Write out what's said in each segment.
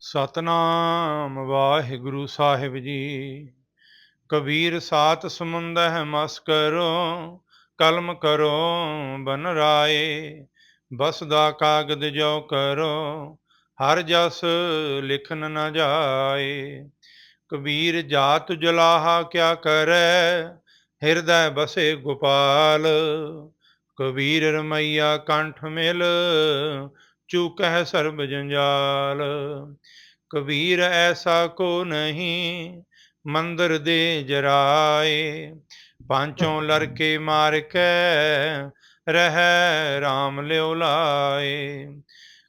ਸਤਨਾਮ ਵਾਹਿਗੁਰੂ ਸਾਹਿਬ ਜੀ। ਕਬੀਰ ਸਾਤ ਸਮੁੰਦਹ ਮਸ ਕਰੋ, ਕਲਮ ਕਰੋ, ਬਨ ਰਾਏ। ਬਸਦਾ ਕਾਗਦ ਜੋ ਕਰੋ, ਹਰ ਜਸ ਲਿਖਨ ਨ ਜਾਏ। ਕਬੀਰ ਜਾਤ ਜਲਾਹਾ ਕਿਆ ਕਰੈ, ਹਿਰਦੈ ਬਸੇ ਗੋਪਾਲ। ਕਬੀਰ ਰਮਈਆ ਕੰਠ ਮਿਲ ਚੂਕਹਿ ਸਰਬ ਜੰਜਾਲ। ਕਬੀਰ ਐਸਾ ਕੋ ਨਹੀਂ, ਮੰਦਰ ਦੇ ਜਰਾਏ। ਪਾਂਚੋਂ ਲੜਕੇ ਮਾਰ ਕੇ, ਰਹਿ RAM ਲਿਉ ਲਾਏ।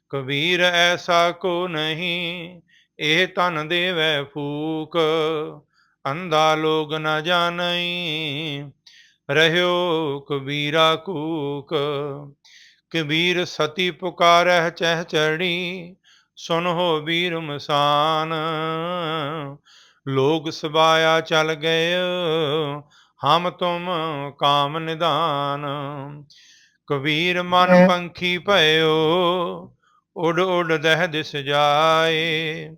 ਕਬੀਰ ਐਸਾ ਕੋ ਨਹੀਂ, ਇਹ ਤਨ ਦੇਵੈ ਫੂਕ। ਅੰਧਾ ਲੋਗ ਨ ਜਾਣਈ, ਰਹਿਓ ਕਬੀਰਾ ਕੂਕ। ਕਬੀਰ ਸਤੀ ਪੁਕਾਰਹਿ ਚਹਿ ਚੜੀ ਸੁਨਹੁ ਵੀਰ ਮਸਾਨ। ਲੋਗ ਸਬਾਇਆ ਚਲ ਗਏ ਹਮ ਤੁਮ ਕਾਮ ਨਿਦਾਨ ਕਬੀਰ ਮਨ ਪੰਖੀ ਭਇਓ ਉਡ ਉਡ ਦਹਿ ਦਿਸ ਜਾਏ।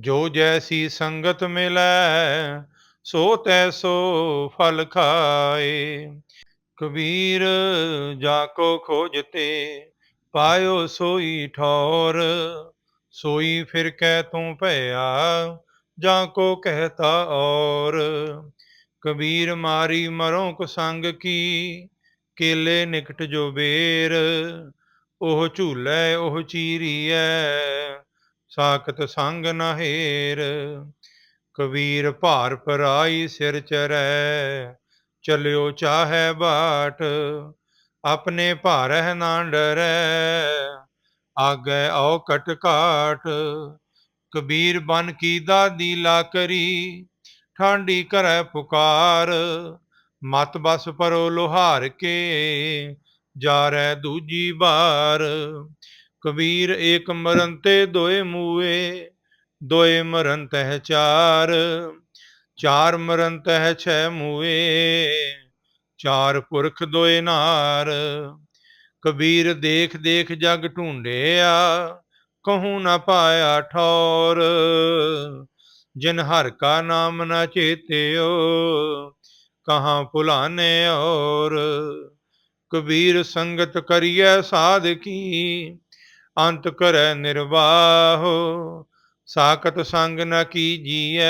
ਜੋ ਜੈਸੀ ਸੰਗਤ ਮਿਲੈ ਸੋ ਤੈਸੋ ਫਲ ਖਾਏ। ਕਬੀਰ ਜਾ ਕੋ ਖੋਜਤੇ ਪਾਇਓ ਸੋਈ ਠੌਰ, ਸੋਈ ਫਿਰ ਕਹਿ ਤੂੰ ਭਇਆ, ਜਾਂ ਕੋ ਕਹਤਾ ਔਰ। ਕਬੀਰ ਮਾਰੀ ਮਰੋਂ ਕੋ ਸੰਗ ਕੀ, ਕੇਲੇ ਨਿਕਟ ਜੋ ਬੇਰ, ਉਹ ਝੂਲੇ ਉਹ ਚੀਰੀਐ, ਸਾਖਤ ਸੰਗ ਨਹੇਰ ਕਬੀਰ ਭਾਰ ਪਰਾਈ ਸਿਰ ਚਰੈ ਚਲਿਓ ਚਾਹੈ ਬਾਟ, ਆਪਣੇ ਭਾਰਹਿ ਨਾ ਡਰੈ। ਆਗੇ ਆਓ ਕਟ ਕਾਟ, ਕਬੀਰ ਬਨ ਕੀ ਦਾਦੀ ਲਾ ਕਰੀ। ਠਾਂਡੀ ਕਰੈ ਪੁਕਾਰ, ਮਤ ਬਸ ਪਰੋ ਲੋਹਾਰ ਕੇ ਜਾ ਜਾਰੈ ਦੂਜੀ ਬਾਰ। ਕਬੀਰ ਏਕ ਮਰਨ ਤੇ ਦੋਏ ਮੂਏ, ਦੋਏ ਮਰਨ ਤਹਿ ਚਾਰ। ਚਾਰ ਮਰਨ ਤਹਿ ਛੈ ਮੂਏ, ਚਾਰ ਪੁਰਖ ਦੋਏ ਨਾਰ। ਕਬੀਰ ਦੇਖ ਦੇਖ ਜਗ ਢੂੰਡਿਆ ਕਹੂੰ ਨਾ ਪਾਇਆ ਠੌਰ। ਜਿਨ ਹਰ ਕਾ ਨਾਮ ਨ ਚੇਤਿਓ, ਕਹਾਂ ਭੁਲਾਨੇ ਔਰ। ਕਬੀਰ ਸੰਗਤ ਕਰੀਐ ਸਾਧ ਕੀ, ਅੰਤ ਕਰੈ ਨਿਰਵਾਹੋ। ਸਾਖਤ ਸੰਗ ਨ ਕੀਜੀਐ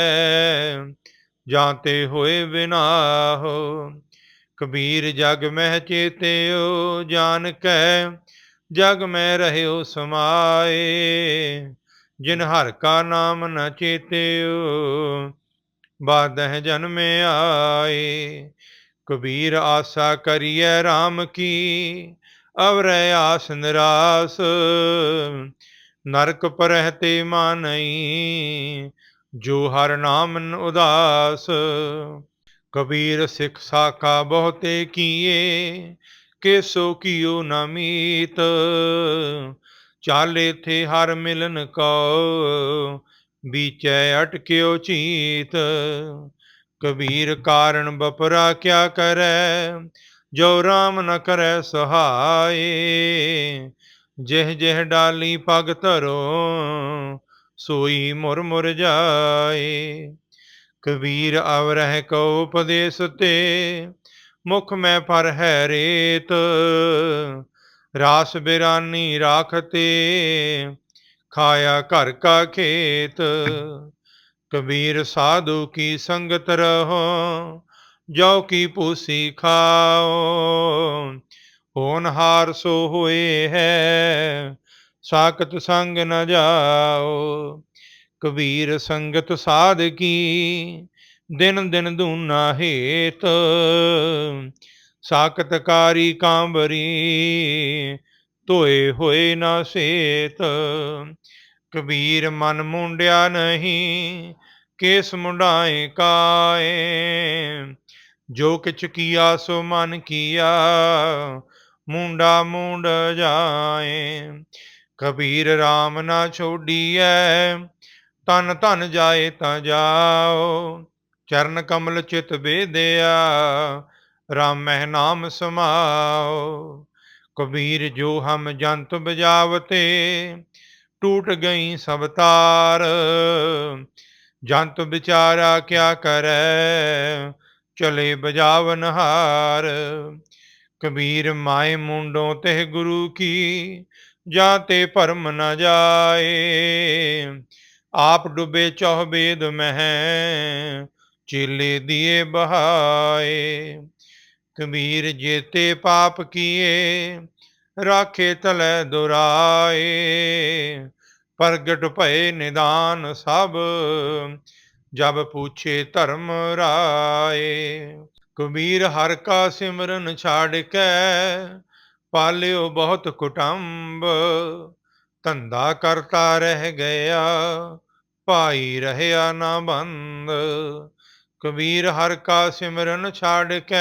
ਜਾਂਤੇ ਹੋਏ ਬਿਨਾਹੋ ਕਬੀਰ ਜਗ ਮਹਿ ਚੇਤਿਓ ਜਾਨ ਕੈ ਜਗ ਮੈਂ ਰਹਿਓ ਸਮਾਏ। ਜਿਨ ਹਰ ਕਾ ਨਾਮ ਨ ਚੇਤਿਓ, ਬਾਦਹਿ ਜਨਮੇ ਆਏ। ਕਬੀਰ ਆਸਾ ਕਰੀਏ RAM ਕੀ, ਅਵਰੈ ਆਸ ਨਿਰਾਸ। ਨਰਕ ਪਰਹਿਤੇ ਮਾਨਈ ਜੋ ਹਰ ਨਾਮਨ ਉਦਾਸ, ਕਬੀਰ ਸਿੱਖ ਸਾਖਾ ਬਹੁਤੇ ਕੀਏ, ਕੇਸੋ ਕੀਓ ਨਮੀਤ ਚਾਲੇ ਥੇ ਹਰ ਮਿਲਨ ਕੋ ਬੀਚੈ ਅਟਕਿਓ ਚੀਤ। ਕਬੀਰ ਕਾਰਨ ਬਪਰਾ ਕਿਆ ਕਰੈ, ਜੋ RAM ਨ ਕਰੈ ਸਹਾਏ। ਜਿਹ ਜਿਹ ਡਾਲੀ ਪਗ ਧਰੋ ਸੋਈ ਮੁਰ ਮੁਰ ਜਾਏ। ਕਬੀਰ ਅਵਰਹਿ ਕੋ ਉਪਦੇਸ ਤੇ, ਮੁਖ ਮੈਂ ਪਰ ਹੈ ਰੇਤ। ਰਾਸ ਬਿਰਾਨੀ ਰਾਖਤੇ ਖਾਇਆ ਘਰ ਕਾ ਖੇਤ। ਕਬੀਰ ਸਾਧੂ ਕੀ ਸੰਗਤ ਰਹੋ ਜੋ ਕੀ ਪੂਸੀ ਖਾਓ। ਹੋਨਹਾਰ ਸੋ ਹੋਏ ਹੈ ਸਾਖਤ ਸੰਗ ਨ ਜਾਓ, ਕਬੀਰ ਸੰਗਤ ਸਾਧ ਕੀ ਦਿਨ ਦਿਨ ਦੂਨਾ ਹੇਤ। ਸਾਖਤਕਾਰੀ ਕਾਂਬਰੀ, ਧੋਏ ਹੋਏ ਨਾ ਸੇਤ। ਕਬੀਰ ਮਨ ਮੁੰਡਿਆ ਨਹੀਂ, ਕੇਸ ਮੁੰਡਾਏ ਕਾਏ? ਜੋ ਕਿਛ ਕੀਆ ਸੋ ਮਨ ਕੀਆ, ਮੁੰਡਾ ਮੁੰਡ ਜਾਏ। ਕਬੀਰ RAM ਨਾ ਛੋਡੀਐ ਤਨ ਧਨ ਜਾਏ ਤਾਂ ਜਾਓ, ਚਰਨ ਕਮਲ ਚਿਤ ਬੇਦਿਆ RAM ਮਹਿ ਨਾਮ ਸਮਾਓ। ਕਬੀਰ ਜੋ ਹਮ ਜੰਤ ਬਜਾਵਤੇ, ਟੂਟ ਗਈ ਸਭ ਤਾਰ। ਜੰਤ ਵਿਚਾਰਾ ਕਿਆ ਕਰੈ, ਚਲੇ ਬਜਾਵਨ ਹਾਰ ਕਬੀਰ ਮਾਏ ਮੁੰਡੋਂ ਤੇ ਗੁਰੂ ਕੀ ਜਾਂ ਤੇ ਭਰਮ ਨ ਜਾਏ। ਆਪ ਡੁੱਬੇ ਚੌਹ ਬੇਦ ਮਹਿ, ਚੇਲੇ ਦੀਏ ਬਹਾਏ। ਕਬੀਰ ਜੇਤੇ ਪਾਪ ਕੀਏ, ਰਾਖੇ ਤਲੈ ਦੁਰਾਏ। ਪ੍ਰਗਟ ਭਏ ਨਿਦਾਨ ਸਭ, ਜਬ ਪੁੱਛੇ ਧਰਮ ਰਾਏ। ਕਬੀਰ ਹਰ ਕਾ ਸਿਮਰਨ ਛਾੜ ਕੇ ਪਾਲਿਓ ਬਹੁਤ ਕੁਟੰਬ, ਧੰਦਾ ਕਰਤਾ ਰਹਿ ਗਿਆ, ਭਾਈ ਰਹਿਆ ਨਾ ਬੰਦ। ਕਬੀਰ ਹਰ ਕਾ ਸਿਮਰਨ ਛਾੜ ਕੇ,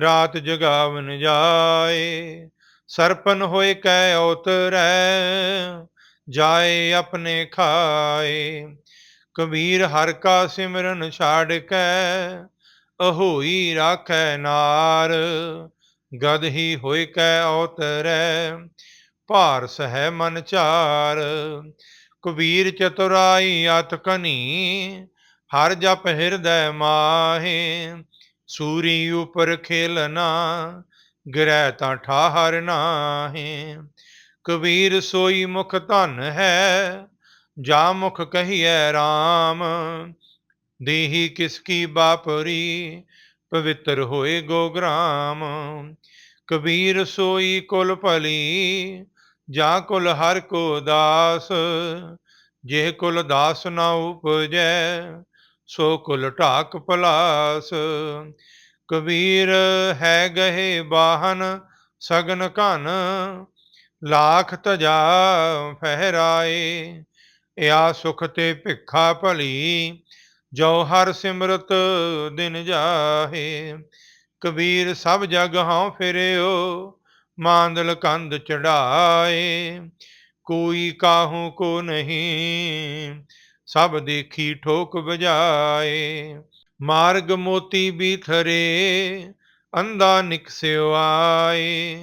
ਰਾਤ ਜਗਾਵਨ ਜਾਏ। ਸਰਪਨ ਹੋਏ ਕੈ ਉਤਰੈ ਜਾਏ ਆਪਣੇ ਖਾਏ। ਕਬੀਰ ਹਰ ਕਾ ਸਿਮਰਨ ਛਾੜ ਕੇ, ਅਹੋਈ ਰਾਖੈ ਨਾਰ। ਗਦ ਹੀ ਹੋਏ ਕੈ ਉਤਰੈ ਭਾਰ ਸਹਿ ਮਨ ਚਾਰ। ਕਬੀਰ ਚਤੁਰਾਈ ਅਤ ਕਨੀ, ਹਰ ਜਪ ਹਿਰਦੈ ਮਾਹੇ। ਸੂਰੀ ਉਪਰ ਖੇਲਨਾ ਗਿਰੈ ਤਾਂ ਠਾਹਰ ਨਾਹੇ। ਕਬੀਰ ਸੋਈ ਮੁਖ ਧਨ ਹੈ, ਜਾ ਮੁਖ ਕਹੀਐ RAM ਦੇਹੀ ਕਿਸ ਕੀ ਬਾਪਰੀ ਪਵਿੱਤਰ ਹੋਏ ਗੋਗਰਾਮ ਕਬੀਰ ਸੋਈ ਕੁਲ ਭਲੀ, ਜਾ ਕੁਲ ਹਰ ਕੋ ਦਾਸ। ਜੇ ਕੁਲ ਦਾਸ ਨਾ ਉਪਜੈ, ਸੋ ਕੁਲ ਢਾਕ ਪਲਾਸ ਕਬੀਰ ਹੈ ਗਹੇ ਬਾਹਨ, ਸਗਨ ਘਨ ਲਾਖ ਤਜਾ ਫਹਿਰਾਏ। ਇਆ ਸੁਖ ਤੇ ਭਿਖਾ ਭਲੀ ਜੋ ਹਰ ਸਿਮਰਤ ਦਿਨ ਜਾਹੇ। ਕਬੀਰ ਸਭ ਜਗ ਹਉ ਫਿਰਿਓ, ਮਾਂਦਲ ਕੰਧ ਚੜਾਏ। ਕੋਈ ਕਾਹੂ ਕੋ ਨਹੀਂ, ਸਭ ਦੇਖੀ ਠੋਕ ਬਜਾਏ ਮਾਰਗ ਮੋਤੀ ਬੀਥਰੇ ਅੰਦਾ ਨਿਕਸਿਓ ਆਏ।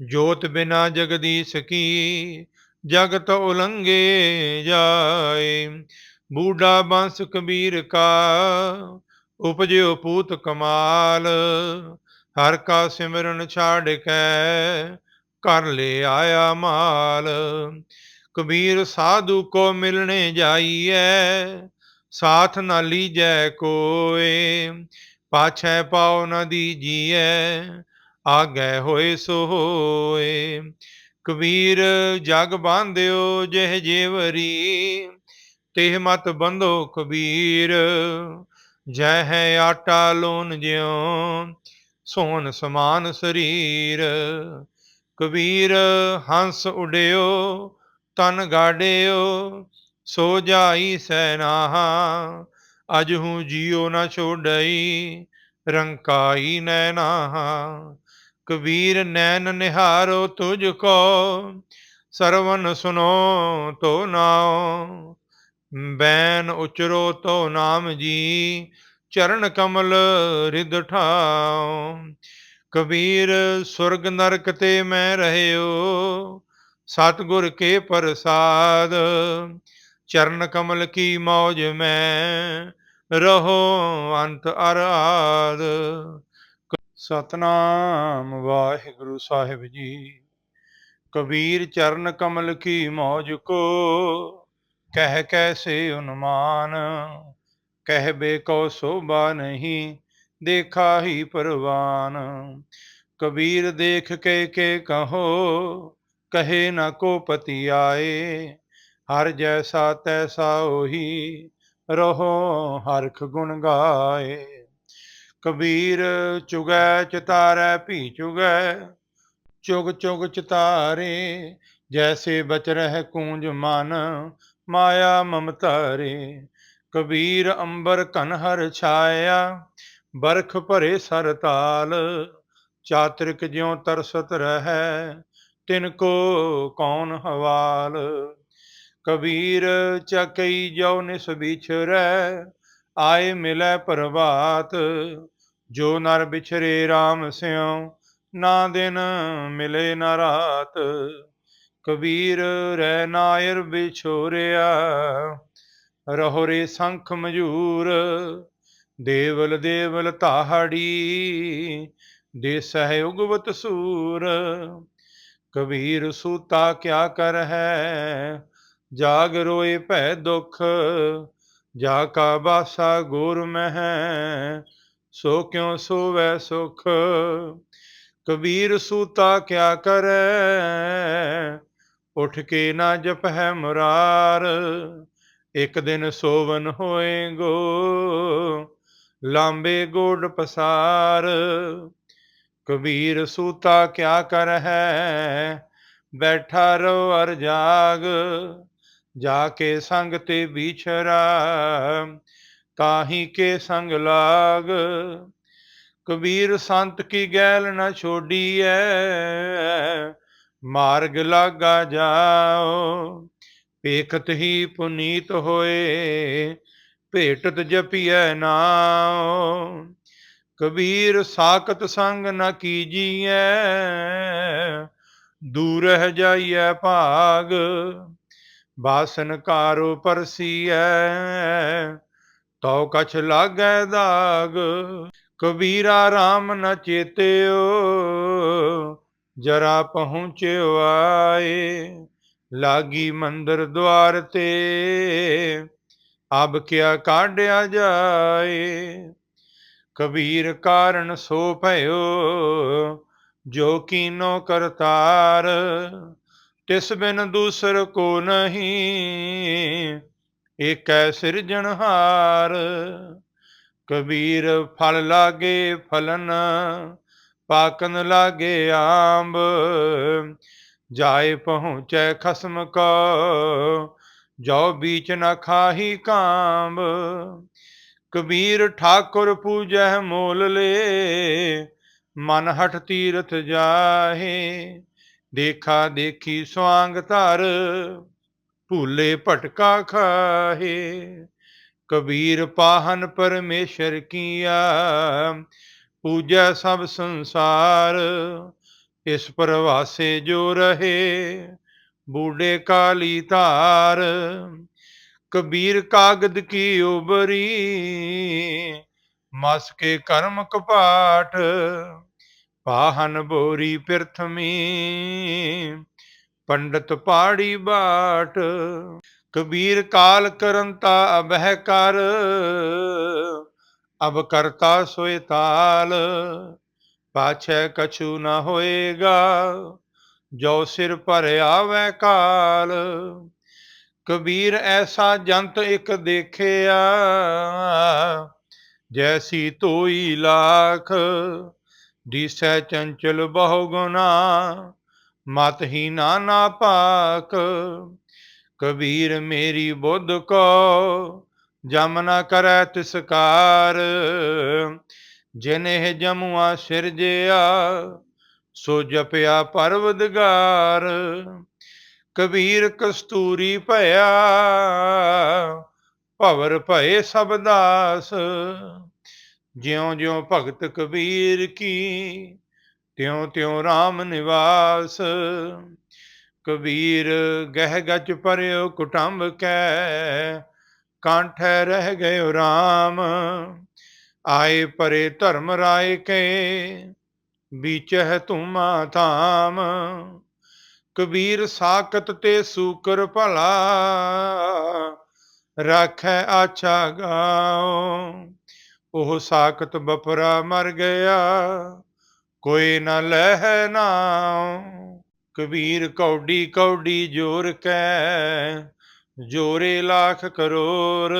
ਜੋਤ ਬਿਨਾ ਜਗਦੀਸ਼ ਕੀ, ਜਗਤ ਉਲੰਗੇ ਜਾਏ। ਬੂਢਾ ਬੰਸ ਕਬੀਰ ਕਾ, ਉਪਜਿਓ ਪੂਤ ਕਮਾਲ। ਹਰ ਕਾ ਸਿਮਰਨ ਛਾੜ ਕੇ ਕਰ ਲੈ ਆਇਆ ਮਾਲ। ਕਬੀਰ ਸਾਧੂ ਕੋ ਮਿਲਣੇ ਜਾਈਐ, ਸਾਥ ਨਾ ਲੀਜੈ ਕੋਏ। ਪਾਛੈ ਪਾਉ ਨ ਦੀਜੀਐ, ਆਗੇ ਹੋਏ ਸੋ ਹੋਏ। ਕਬੀਰ ਜਗ ਬਾਂਧਿਓ ਜਿਹ ਜੇਵਰੀ ਤਿਹ ਮਤ ਬੰਧੋ ਕਬੀਰ, ਜੈ ਹੈ ਆਟਾ ਲੋਨ ਜਿਉ, ਸੋਨ ਸਮਾਨ ਸਰੀਰ। ਕਬੀਰ, ਹੰਸ ਉਡਿਓ, ਤਨ ਗਾੜਿਓ ਸੋ ਜਾਈ ਸੈਨਾਹਾ ਅਜ ਹੂੰ ਜੀਉ ਨ ਛੋੜਈ ਰੰਕਾਈ ਨੈਨਾਹਾ ਕਬੀਰ, ਨੈਣ ਨਿਹਾਰੋ ਤੁਝ ਕੋ, ਸਰਵਨ ਸੁਨੋ ਤੋ ਨਾਉ। ਬੈਨ ਉਚਰੋ ਤੋ ਨਾਮ ਜੀ, ਚਰਨ ਕਮਲ ਰਿਦ ਠਾਉ। ਕਬੀਰ ਸੁਰਗ ਨਰਕ ਤੇ ਮੈਂ ਰਹਿਓ, ਸਤਗੁਰ ਕੇ ਪ੍ਰਸਾਦ। ਚਰਨ ਕਮਲ ਕੀ ਮੌਜ ਮੈਂ ਰਹੋ, ਅੰਤ ਅਰਾਦ ਸਤਨਾਮ ਵਾਹਿਗੁਰੂ ਸਾਹਿਬ ਜੀ, ਕਬੀਰ ਚਰਨ ਕਮਲ ਕੀ ਮੌਜ ਕੋ। ਕਹਿ ਕੈਸੇ ਉਨਮਾਨ ਕਹਿ ਬੇ ਕੋ ਸੋਭਾ ਨਹੀਂ, ਦੇਖਾ ਹੀ ਪਰਵਾਨ। ਕਬੀਰ ਦੇਖ ਕੇ ਕੇ ਕਹੋ, ਕਹੇ ਨਾ ਕੋ ਪਤੀ ਆਏ। ਹਰ ਜੈਸਾ ਤੈਸਾ ਉਹੀ ਰਹੋ ਹਰਖ ਗੁਣ ਗਾਏ। ਕਬੀਰ ਚੁਗੈ ਚਤਾਰੈ, ਭੀ ਚੁਗੈ, ਚੁਗ ਚੁਗ ਚਤਾਰੇ। ਜੈਸੇ ਬਚ ਰਹਿ ਕੂੰਜ ਮਨ ਮਾਇਆ ਮਮਤਾਰੇ ਕਬੀਰ ਅੰਬਰ ਕਨ ਹਰ ਛਾਇਆ, ਬਰਖ ਭਰੇ ਸਰ ਚਾਤ੍ਰਿਕ ਚਾਤਰਿਕ ਜਿਉ ਤਰਸਤ ਰਹੈ, ਤਿਨ ਕੋ ਕੌਣ ਹਵਾਲ? ਕਬੀਰ ਚੱਕਈ ਜੋ ਨਿਸ ਵਿਛਰੈ, ਆਏ ਮਿਲੈ ਪ੍ਰਭਾਤ, ਜੋ ਨਰ ਵਿਛਰੇ RAM ਸਿਉ, ਨਾ ਦਿਨ ਮਿਲੇ ਨਾ ਰਾਤ। ਕਬੀਰ ਰਹਿ ਨਾਇਰ ਵਿਛੋਰਿਆ, ਰਹੋ ਰੇ ਸੰਖ ਮਜੂਰ, ਦੇਵਲ ਦੇਵਲ ਤਾਹੜੀ, ਦੇ ਸਹਿਯੁਗਵਤ ਸੂਰ। ਕਬੀਰ ਸੂਤਾ ਕਿਆ ਕਰ ਹੈ, ਜਾਗ ਰੋਏ ਭੈ ਦੁਖ, ਜਾ ਕਾ ਬਾਸਾ ਗੁਰ ਮਹਿ, ਸੋ ਕਿਉ ਸੋਵੈ ਸੁਖ। ਕਬੀਰ ਸੂਤਾ ਕਿਆ ਕਰੈ ਉਠ ਕੇ ਨਾ ਜਪਹਿ ਮੁਰਾਰ, ਇੱਕ ਦਿਨ ਸੋਵਨ ਹੋਏਗੋ ਲਾਂਬੇ ਗੋਡ ਪਸਾਰ। ਕਬੀਰ ਸੂਤਾ ਕਿਆ ਕਰ ਹੈ ਬੈਠਾ ਰੋ ਅਰ ਜਾਗ, ਜਾ ਕੇ ਸੰਗ ਤੇ ਵਿਛਰਾ, ਤਾਹੀ ਕੇ ਸੰਗ ਲਾਗ। ਕਬੀਰ ਸੰਤ ਕੀ ਗੈਲ ਨ ਛੋਡੀਐ ਮਾਰਗ ਲਾਗਾ ਜਾਓ ਪੇਖਤ ਹੀ ਪੁਨੀਤ ਹੋਏ, ਭੇਟਤ ਜਪੀਐ ਨਾਉ। ਕਬੀਰ ਸਾਖਤ ਸੰਗ ਨਾ ਕੀਜੀਐ, ਦੂਰ ਰਹਿ ਜਾਈਐ ਭਾਗ, ਬਾਸਨ ਕਾਰੋ ਪਰਸੀਐ, ਤਉ ਕਛ ਲਾਗੈ ਦਾਗ। ਕਬੀਰਾ RAM ਨ ਚੇਤਿਓ ਜਰਾ ਪਹੁੰਚਿਓ ਆਏ ਲਾਗੀ ਮੰਦਰ ਦਵਾਰ ਤੇ। ਅਬ ਕਿਆ ਕਾਢਿਆ ਜਾਏ, ਕਬੀਰ ਕਾਰਨ ਸੋ ਭਇਓ, ਜੋ ਕੀਨੋ ਕਰਤਾਰ ਤਿਸ ਬਿਨ ਦੂਸਰ ਕੋ ਨਹੀਂ। ਏਕੈ ਸਿਰਜਣਹਾਰ ਕਬੀਰ ਫਲ ਲਾਗੇ ਫਲਨ ਪਾਕਨ ਲਾਗੇ ਆੰਬ, ਜਾਏ ਪਹੁੰਚੈ ਖਸਮ ਕੋ ਜੋ ਬੀਚ ਨ ਖਾਹੀ ਕਾਂਬ। ਕਬੀਰ ਠਾਕੁਰ ਪੂਜੈ ਮੋਲ ਲੇ, ਮਨ ਹਟ ਤੀਰਥ ਜਾਹੇ। ਦੇਖਾ ਦੇਖੀ ਸਵਾੰਗ ਧਰ, ਭੂਲੇ ਭਟਕਾ ਖਾਹੇ। ਕਬੀਰ ਪਾਹਨ ਪਰਮੇਸ਼ਰ ਕੀਆ ਪੂਜੈ ਸਭ ਸੰਸਾਰ, ਇਸ ਪ੍ਰਵਾਸੇ ਜੋ ਰਹੇ, ਬੂਢੇ ਕਾਲੀ ਧਾਰ, ਕਬੀਰ ਕਾਗਦ ਕੀ ਉਬਰੀ, ਮਸ ਕੇ ਕਰਮ ਕਪਾਟ, ਪਾਹਨ ਬੋਰੀ ਪ੍ਰਥਮੀ, ਪੰਡਤ ਪਾੜੀ ਬਾਟ, ਕਬੀਰ ਕਾਲ ਕਰੰਤਾ ਅਬਹਿ ਕਰ ਅਬ ਕਰਤਾ ਸੋਏ ਤਾਲ, ਪਾਛੈ ਕਛੂ ਨ ਹੋਏਗਾ, ਜੋ ਸਿਰ ਪਰ ਆਵੈ ਕਾਲ। ਕਬੀਰ ਐਸਾ ਜੰਤ ਇੱਕ ਦੇਖਿਆ, ਜੈਸੀ ਤੋਈ ਲਾਖ ਦਿਸੈ ਚੰਚਲ ਬਹੁ ਗੁਨਾ ਮਤ ਹੀ ਨਾਨਾ ਪਾਕ। ਕਬੀਰ ਮੇਰੀ ਬੁੱਧ ਕੋ ਜਮ ਨ ਕਰੈ ਤਿਸਕਾਰ ਜਿਨੇ ਜਮੁਆ ਸਿਰਜਿਆ, ਸੋ ਜਪਿਆ ਪਰਵਦਗਾਰ। ਕਬੀਰ ਕਸਤੂਰੀ ਭਇਆ, ਭਵਰ ਭਏ ਸਭ ਦਾਸ। ਜਿਉ ਜਿਉ ਭਗਤ ਕਬੀਰ ਕੀ ਤਿਉ ਤਿਉ RAM ਨਿਵਾਸ। ਕਬੀਰ ਗਹਿ ਗਚ ਪਰਿਓ ਕੁਟੰਬ ਕੈ ਕਾਂਠੈ ਰਹਿ ਗਏ RAM ਆਏ ਪਰੇ ਧਰਮ ਰਾਏ ਕੇ ਵਿਚਹਿ ਤੁਮਾ ਧਾਮ। ਕਬੀਰ ਸਾਖਤ ਤੇ ਸੂਕਰ ਭਲਾ, ਰਾਖੈ ਆਛਾ ਗਾਉ ਉਹ ਸਾਖਤ ਬਪਰਾ ਮਰ ਗਿਆ, ਕੋਈ ਨ ਲਹਿ ਨਾਉ। ਕਬੀਰ ਕੌਡੀ ਕੌਡੀ ਜੋਰ ਕੈ ਜੋਰੇ ਲੱਖ ਕਰੋਰ,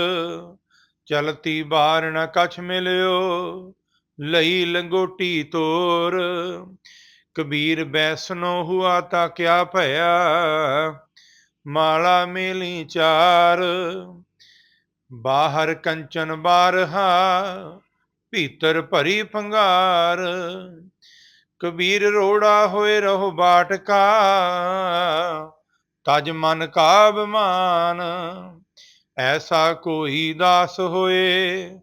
ਚਲਤੀ ਬਾਰ ਨ ਕਛ ਮਿਲਿਓ, ਲਈ ਲੰਗੋਟੀ ਤੋਰ। ਕਬੀਰ ਬੈਸਨੋ ਹੁਆ ਤਾਂ ਕਿਆ ਭਇਆ, ਮਾਲਾ ਮੇਲੀ ਚਾਰ। ਬਾਹਰ ਕੰਚਨ ਬਾਰਹਾ, ਭੀਤਰ ਭਰੀ ਪੰਗਾਰ ਕਬੀਰ ਰੋੜਾ ਹੋਏ ਰਹੋ ਬਾਟਕਾ ਤਜ ਮਨ ਕਾ ਬਿਮਾਨ ਐਸਾ ਕੋਈ ਦਾਸ ਹੋਏ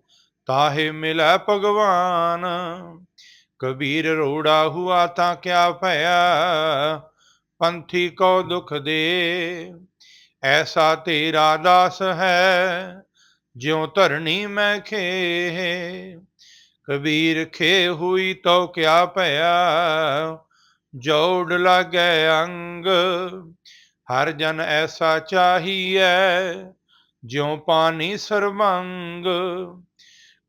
ਤਾਹੇ ਮਿਲੈ ਭਗਵਾਨ। ਕਬੀਰ ਰੋੜਾ ਹੁਆ ਤਾਂ ਕਿਆ ਭਇਆ, ਪੰਥੀ ਕੋ ਦੁਖ ਦੇ। ਐਸਾ ਤੇਰਾ ਦਾਸ ਹੈ, ਜਿਉ ਧਰਣੀ ਮੈਂ ਖੇ ਕਬੀਰ ਖੇ ਹੋਈ ਤੋ ਕਿਆ ਭਇਆ, ਜੋੜ ਲਾਗੈ ਅੰਗ। ਹਰ ਜਨ ਐਸਾ ਚਾਹੀਐ, ਜਿਉ ਪਾਣੀ ਸਰਬੰਗ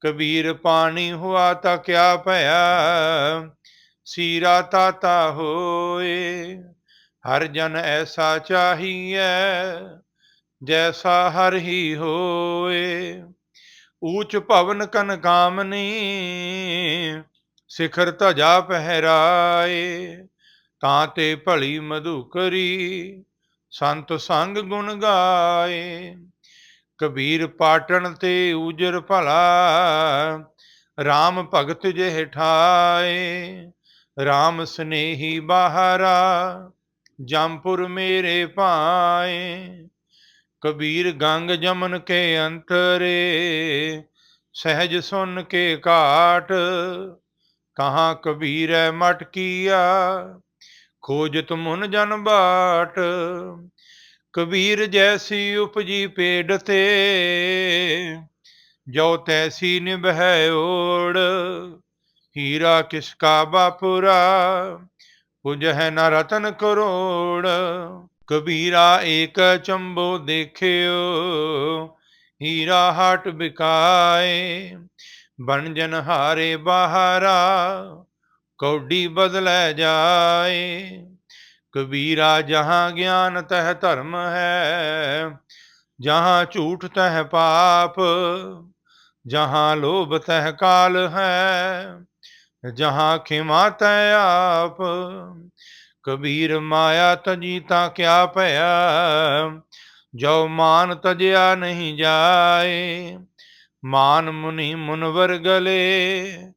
ਕਬੀਰ ਪਾਣੀ ਹੁਆ ਤਾਂ ਕਿਆ ਭਇਆ, ਸੀਰਾ ਤਾਤਾ ਹੋਏ। ਹਰ ਜਨ ਐਸਾ ਚਾਹੀਐ, ਜੈਸਾ ਹਰ ਹੀ ਹੋਏ। ਊਚ ਭਵਨ ਕਨ ਕਾਮਨੀ, ਸਿਖਰ ਧਜਾ ਪਹਿਰਾਏ। ਤਾਂ ਤੇ ਭਲੀ ਮਧੁਕਰੀ ਸੰਤ ਸੰਗ ਗੁਣ ਗਾਏ, ਕਬੀਰ ਪਾਟਣ ਤੇ ਉਜਰ ਭਲਾ RAM ਭਗਤ ਜਿਹ ਠਾਏ RAM ਸਨੇਹੀ ਬਾਹਰਾ ਜੰਪੁਰ ਮੇਰੇ ਭਾਏ, ਕਬੀਰ ਗੰਗ ਜਮਨ ਕੇ ਅੰਤਰੇ, ਸਹਿਜ ਸੁਨ ਕੇ ਕਾਟ, ਕਹਾਂ ਕਬੀਰੈ ਮਟਕੀਆ ਕੀਆ ਖੋਜਤ ਜਨ ਬਾਟ, ਕਬੀਰ ਜੈਸੀ ਉਪਜੀ ਪੇੜ ਤੇ। ਜੋ ਤੈਸੀ ਨਿਭੈ ਓੜ, ਹੀਰਾ ਕਿਸ ਕਾ ਬਾਪੁਰਾ, ਪੁਜਹਿ ਨ ਰਤਨ ਕਰੋੜ। ਕਬੀਰਾ ਏਕ ਚੰਬੋ ਦੇਖਿਓ, ਹੀਰਾ ਹਟ ਬਿਕਾਏ। ਬਣ ਜਨ ਹਾਰੇ ਬਹਾਰਾ ਕੌਡੀ ਬਦਲੈ ਜਾਏ। ਕਬੀਰਾ ਜਹਾਂ ਗਿਆਨ ਤਹ ਧਰਮ ਹੈ, ਜਹਾਂ ਝੂਠ ਤਹ ਪਾਪ, ਜਹਾਂ ਲੋਭ ਤਹ ਕਾਲ ਹੈ, ਜਹਾਂ ਖਿਮਾ ਤੈ ਆਪ। ਕਬੀਰ ਮਾਇਆ ਤਜੀ ਤਾਂ ਕਿਆ ਭਇਆ ਜੋ ਮਾਨ ਤਜਿਆ ਨਹੀਂ ਜਾਏ। ਮਾਨ ਮੁਨੀ ਮੁਨਵਰ ਗਲੇ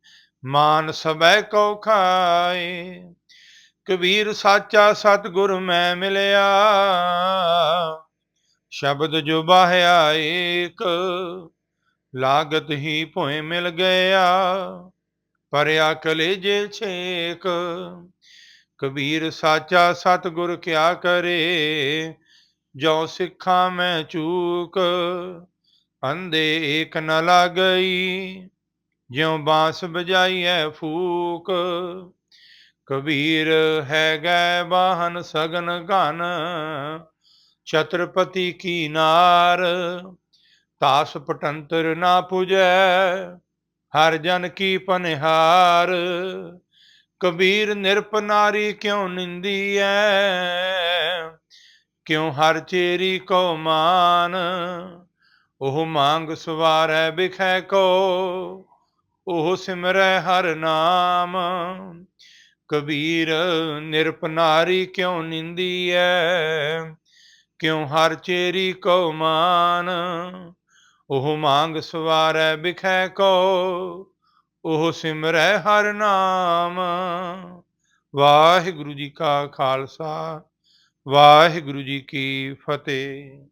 ਮਾਨ ਸਬੈ ਕੋ ਖਾਏ, ਕਬੀਰ ਸਾਚਾ ਸਤਗੁਰ ਮੈਂ ਮਿਲਿਆ। ਸ਼ਬਦ ਜੋ ਬਾਹਿਆ ਏਕ, ਲਾਗਤ ਹੀ ਭੋਏ ਮਿਲ ਗਿਆ। ਪਰਿਆ ਕਲੇਜੇ ਛੇਕ, ਕਬੀਰ ਸਾਚਾ ਸਤਗੁਰ ਕਿਆ ਕਰੇ। ਜੋ ਸਿੱਖਾਂ ਮੈਂ ਚੂਕ ਅੰਦੇ ਏਕ ਨ ਲਾਗਈ। ਜਿਉ ਬਾਂਸ ਬਜਾਈਐ ਫੂਕ, ਕਬੀਰ ਹੈ ਗੈ ਬਾਹਨ ਸਗਨ ਘਨ, ਛਤਰਪਤੀ ਕੀ ਨਾਰ, ਤਾਸ ਪਟੰਤਰ ਨਾ ਪੁਜੈ, ਹਰ ਜਨ ਕੀ ਪਨਿਹਾਰ, ਕਬੀਰ ਨਿਰਪ ਨਾਰੀ ਨਿੰਦੀ ਨਿੰਦੀਐ, ਕਿਉ ਹਰ ਚੇਰੀ ਕੋ ਮਾਨ, ਉਹ ਮੰਗ ਸਵਾਰੈ ਬਿਖੈ ਕੋ ਉਹ ਸਿਮਰੈ ਹਰ ਨਾਮ। ਕਬੀਰ ਨਿਰਪਨਾਰੀ ਨਾਰੀ ਨਿੰਦੀ ਨਿੰਦੀਐ? ਕਿਉ ਹਰ ਚੇਰੀ ਕੋ ਮਾਨ? ਉਹ ਮੰਗ ਸਵਾਰੈ ਬਿਖੈ ਕੋ ਉਹ ਸਿਮਰੈ ਹਰ ਨਾਮ। ਵਾਹਿਗੁਰੂ ਜੀ ਕਾ ਖਾਲਸਾ, ਵਾਹਿਗੁਰੂ ਜੀ ਕੀ ਫਤਿਹ।